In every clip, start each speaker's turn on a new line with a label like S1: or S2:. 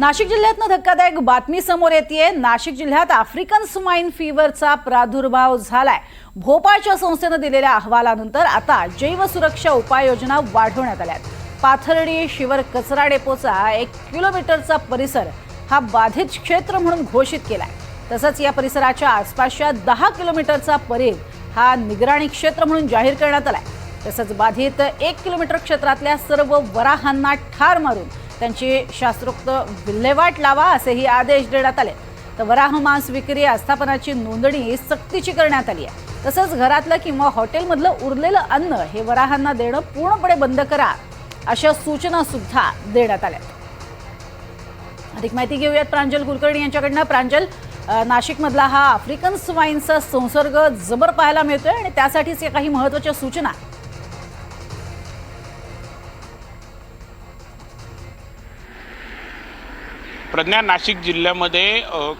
S1: नाशिक जिल्ह्यातनं धक्कादायक बातमी समोर येते नाशिक जिल्ह्यात आफ्रिकन स्वाईन फीवरचा प्रादुर्भाव झालाय. भोपाळच्या संस्थेनं दिलेल्या अहवालानंतर आता जैवसुरक्षा उपाययोजना वाढवण्यात आल्यात. पाथर्डी शिवर कचरा डेपोचा एक किलोमीटरचा परिसर हा बाधित क्षेत्र म्हणून घोषित केलाय. तसंच या परिसराच्या आसपासच्या दहा किलोमीटरचा परीघ हा निगराणी क्षेत्र म्हणून जाहीर करण्यात आलाय. तसंच बाधित एक किलोमीटर क्षेत्रातल्या सर्व वराहांना ठार मारून त्यांची शास्त्रोक्त विल्हेवाट लावा असेही आदेश देण्यात आले. तर वराह मांस विक्री आस्थापनाची नोंदणी सक्तीची करण्यात आली आहे. तसंच घरातलं किंवा हॉटेलमधलं उरलेलं अन्न हे वराहांना देणं पूर्णपणे बंद करा अशा सूचना सुद्धा देण्यात आल्या. अधिक माहिती घेऊयात प्रांजल कुलकर्णी यांच्याकडनं. प्रांजल नाशिकमधला हा आफ्रिकन स्वाईनचा संसर्ग जबर पाहायला मिळतोय आणि त्यासाठीच या काही महत्त्वाच्या सूचना
S2: प्रज्ञा नाशिक जिल्ह्यामध्ये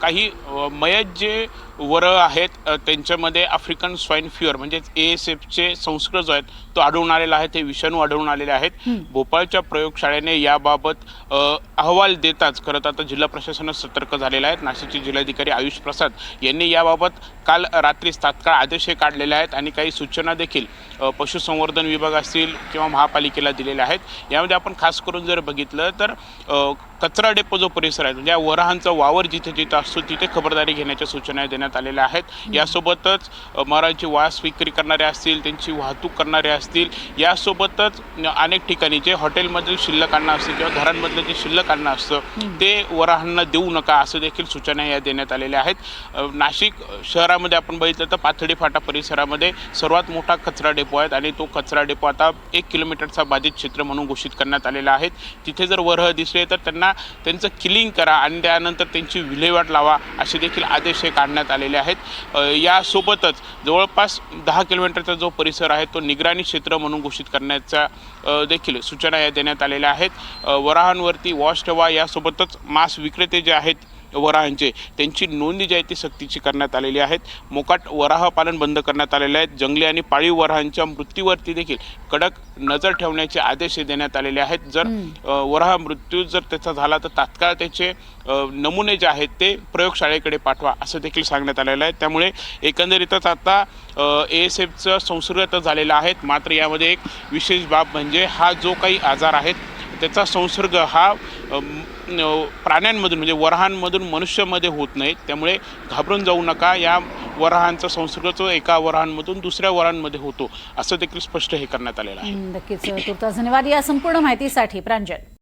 S2: काही मयत जे वरं आहेत त्यांच्यामध्ये आफ्रिकन स्वाईन फिअर म्हणजेच ए एस एफचे संसर्ग जो आहेत तो आढळून आलेला आहे ते विषाणू आढळून आलेले आहेत. भोपाळच्या प्रयोगशाळेने याबाबत अहवाल देताच खरं तर आता जिल्हा प्रशासन सतर्क झालेलं आहे नाशिकचे जिल्हाधिकारी आयुष प्रसाद यांनी याबाबत काल रात्रीच तात्काळ आदेशही काढलेले आहेत आणि काही सूचना देखील पशुसंवर्धन विभाग असतील किंवा महापालिकेला दिलेल्या आहेत. यामध्ये आपण खास करून जर बघितलं तर कचरा डेपो जो परिसर आहे म्हणजे वराहांचा वावर जिथे जिथे असतो तिथे खबरदारी घेण्याच्या सूचना देण्यात आलेल्या आहेत. यासोबतच मराठी वास विक्री करणारे असतील त्यांची वाहतूक करणारे असतील यासोबतच अनेक ठिकाणी जे हॉटेलमधील शिल्लक अन्न असतील किंवा घरांमधलं जे शिल्लक अन्न असतं ते वराहांना देऊ नका असं देखील सूचना या देण्यात आलेल्या आहेत. नाशिक शहरामध्ये आपण बघितलं तर पाथडी फाटा परिसरामध्ये सर्वात मोठा कचरा डेपो आहे आणि तो कचरा डेपो आता एक किलोमीटरचा बाधित क्षेत्र म्हणून घोषित करण्यात आलेला आहे. तिथे जर वरह दिसले तर त्यांना त्यांचं किलिंग करा आणि त्यानंतर त्यांची विल्हेवाट लावा असे देखील आदेश हे काढण्यात आलेले आहेत. यासोबतच जवळपास दहा किलोमीटरचा जो परिसर आहे तो निगराणी क्षेत्र म्हणून घोषित करण्याचा देखील सूचना या देण्यात आलेल्या आहेत. वराहांवरती वॉश ठेवा. यासोबतच मांस विक्रेते जे आहेत वराहांचे त्यांची नोंदणी जी आहे ती सक्तीची करण्यात आलेली आहेत. मोकाट वराह पालन बंद करण्यात आलेले आहेत. जंगली आणि पाळीव वराहांच्या मृत्यूवरती देखील कडक नजर ठेवण्याचे आदेश देण्यात आलेले आहेत. जर वराह मृत्यू जर त्याचा झाला तर तात्काळ त्याचे नमुने जे आहेत ते प्रयोगशाळेकडे पाठवा असं देखील सांगण्यात आलेलं आहे. त्यामुळे एकंदरीतच आता ए एस एफचं संसर्ग तर झालेला आहे. मात्र यामध्ये एक विशेष बाब म्हणजे हा जो काही आजार आहे त्याचा संसर्ग हा प्राण्यांमधून म्हणजे वराहांमधून मनुष्यामध्ये होत नाही. त्यामुळे घाबरून जाऊ नका. या वराहांचा संसर्ग एका वराहांमधून दुसऱ्या वराहांमध्ये होतो. असं देखील स्पष्ट हे करण्यात आलेलं आहे.
S1: नक्कीच. धन्यवाद. या संपूर्ण माहितीसाठी प्रांजल.